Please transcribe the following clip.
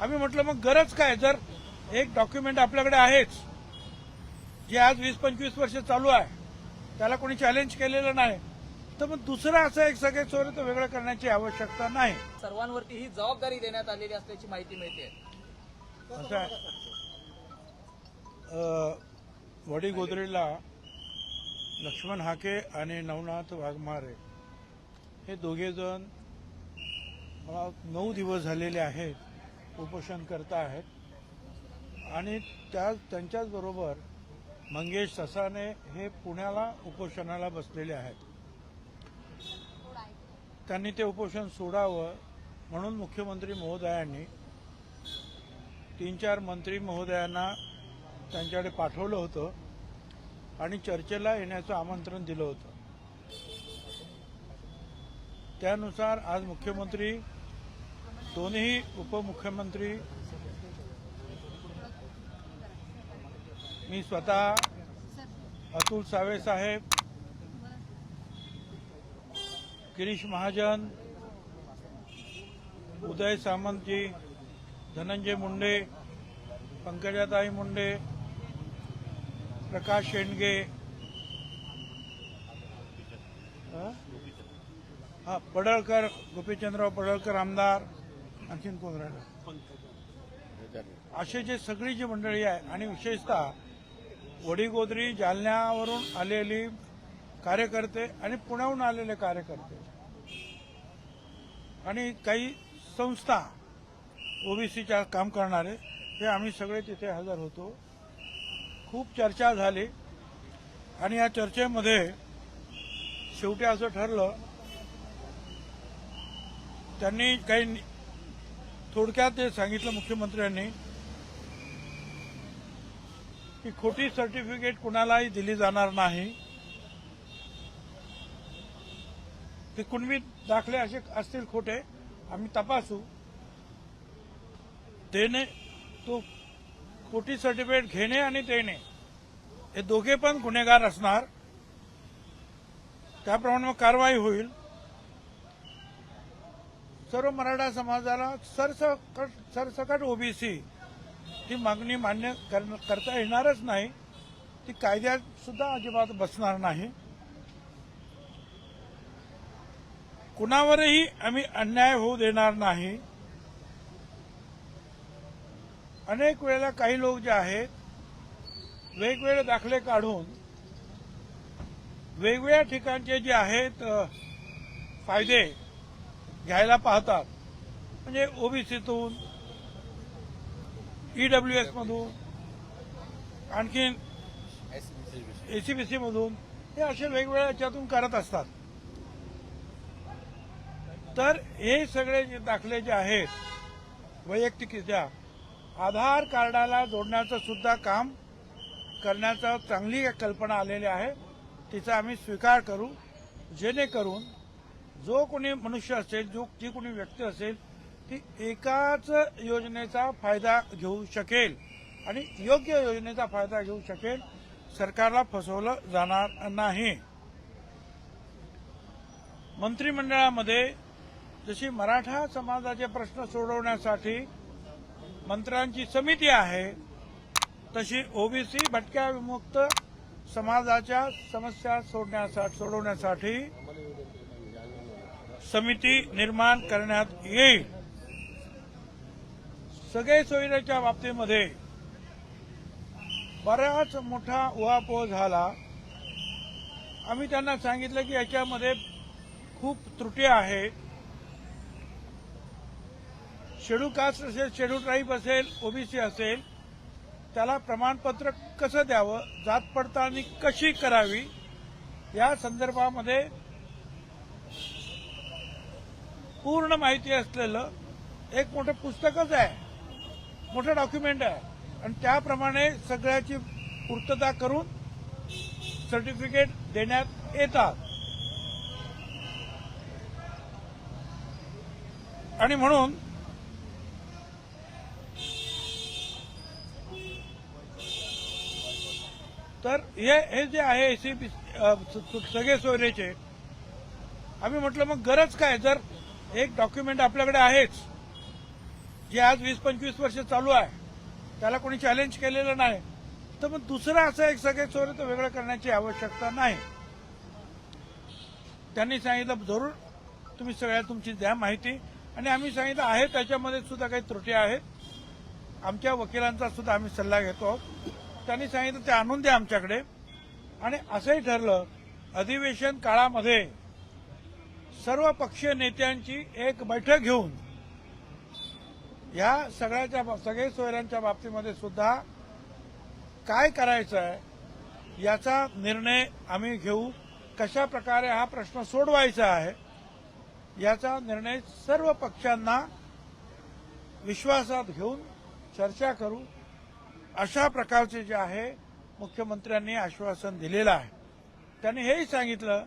आम्ही म्हटलं मग गरज काय? जर एक डॉक्युमेंट आपल्याकडे आहेच जे आज वीस पंचवीस वर्ष चालू आहे त्याला कोणी चॅलेंज केलेलं नाही तर मग दुसरं असं एक सगळे चोर तर वेगळं करण्याची आवश्यकता नाही. सर्वांवरती ही जबाबदारी देण्यात आलेली असल्याची माहिती मिळते. अ, वडीगोदरीला लक्ष्मण हाके आणि नवनाथ वाघमारे हे दोघे जण मला नऊ दिवस झालेले आहेत उपोषण करता आहेत. आणि त्या त्यांच्याचबरोबर मंगेश ससाने हे पुण्याला उपोषणाला बसलेले आहेत. त्यांनी ते उपोषण सोडावं म्हणून मुख्यमंत्री महोदयांनी तीन चार मंत्री महोदयांना त्यांच्याकडे पाठवलं होतं आणि चर्चेला येण्याचं आमंत्रण दिलं होतं. त्यानुसार आज मुख्यमंत्री दोन्ही उपमुख्यमंत्री मी स्वतः अतुल सावे साहेब गिरीश महाजन उदय सामंतजी धनंजय मुंडे पंकजाताई मुंडे प्रकाश शेंडगे हा पडळकर गोपीचंद्रराव पडळकर आमदार आणखीन कोण राहिलं? असे जे सगळी जी मंडळी आहे आणि विशेषतः वडीगोदरी जालन्यावरून आलेली कार्यकर्ते आणि पुण्याहून आलेले कार्यकर्ते आणि काही संस्था ओबीसीच्या काम करणारे हे आम्ही सगळे तिथे हजर होतो. खूप चर्चा झाली. आणि या चर्चेमध्ये शेवटी असं ठरलं त्यांनी काही थोडक्यात ते सांगितलं मुख्यमंत्र्यांनी की खोटी सर्टिफिकेट कुणालाही दिली जाणार नाही. ते कुणबी दाखले असे असतील खोटे आम्ही तपासू. देणे तो खोटी सर्टिफिकेट घेणे आणि देणे हे दोघे पण गुन्हेगार असणार. त्याप्रमाणे मग कारवाई होईल. सर्व मराठा समाजाला सरसकट सरसकट ओबीसी ती मागणी मान्य करता येणारच नाही. ती कायद्यात सुद्धा अजिबात बसणार नाही. कुणावरही आम्ही अन्याय होऊ देणार नाही. अनेक वेळेला काही लोक जे आहेत वेगवेगळे दाखले काढून वेगवेगळ्या ठिकाणचे जे आहेत फायदे घ्यायला पाहतात. म्हणजे ओबीसीतून ईडब्ल्यू एस मधून आणखीन एसीबीसी मधून हे असे वेगवेगळ्या याच्यातून करत असतात. तर हे सगळे जे दाखले जे आहेत वैयक्तिकरित्या आधार कार्डाला जोडण्याचं सुद्धा काम करण्याचा चांगली कल्पना आलेली आहे. तिचा आम्ही स्वीकार करू. जेणेकरून जो कोणी मनुष्य असेल जो जी कोणी व्यक्ती असेल ती एकाच योजनेचा फायदा घेऊ शकेल आणि योग्य योजनेचा फायदा घेऊ शकेल सरकारला फसवलं जाणार नाही. मंत्रिमंडळामध्ये जशी मराठा समाजाचे प्रश्न सोडवण्यासाठी मंत्र्यांची समिती आहे तशी ओबीसी भटक्या विमुक्त समाजाच्या समस्या सोडण्यासाठी सोडवण्यासाठी समिती निर्माण करण्यात येईल. सगळे सोयीच्या बाबतीमध्ये बराच मोठा उहापोह झाला. आम्ही त्यांना सांगितलं की याच्यामध्ये खूप त्रुटी आहेत शेड्यूल कास्ट असेल शेड्यूल ट्राईब असेल ओबीसी असेल त्याला प्रमाणपत्र कसं द्यावं जात पडताळणी कशी करावी या संदर्भामध्ये पूर्ण माहिती असलेलं एक मोठं पुस्तकच आहे मोठं डॉक्युमेंट आहे आणि त्याप्रमाणे सगळ्याची पूर्तता करून सर्टिफिकेट देण्यात येतात आणि म्हणून तर हे हे जे आहे एसीपी सगळे सोयरेचे आम्ही म्हटलं मग गरज काय जर एक डॉक्युमेंट आपल्याकडे आहेच जे आज वीस पंचवीस वर्ष चालू आहे. त्याला कोणी चॅलेंज केलेलं नाही. तर मग दुसरं असं एक सगळे चोर तर वेगळं करण्याची आवश्यकता नाही. त्यांनी सांगितलं जरूर तुम्ही सगळ्या तुमची द्या माहिती. आणि आम्ही सांगितलं आहे त्याच्यामध्ये सुद्धा काही त्रुटी आहेत. आमच्या वकिलांचा सुद्धा आम्ही सल्ला घेतो आहोत. त्यांनी सांगितलं ते आणून द्या आमच्याकडे. आणि असंही ठरलं अधिवेशन काळामध्ये सर्व पक्षीय नेत्यांची एक बैठक घेऊन या सगळ्याच्या सगळे सोयऱ्यांच्या बाबतीमध्ये सुद्धा काय करायचं आहे याचा निर्णय आम्ही घेऊ. कशा प्रकारे हा प्रश्न सोडवायचा आहे याचा निर्णय सर्व पक्षांना विश्वासात घेऊन चर्चा करू. अशा प्रकारचे जे आहे मुख्यमंत्र्यांनी आश्वासन दिलेलं आहे. त्यांनी हेही सांगितलं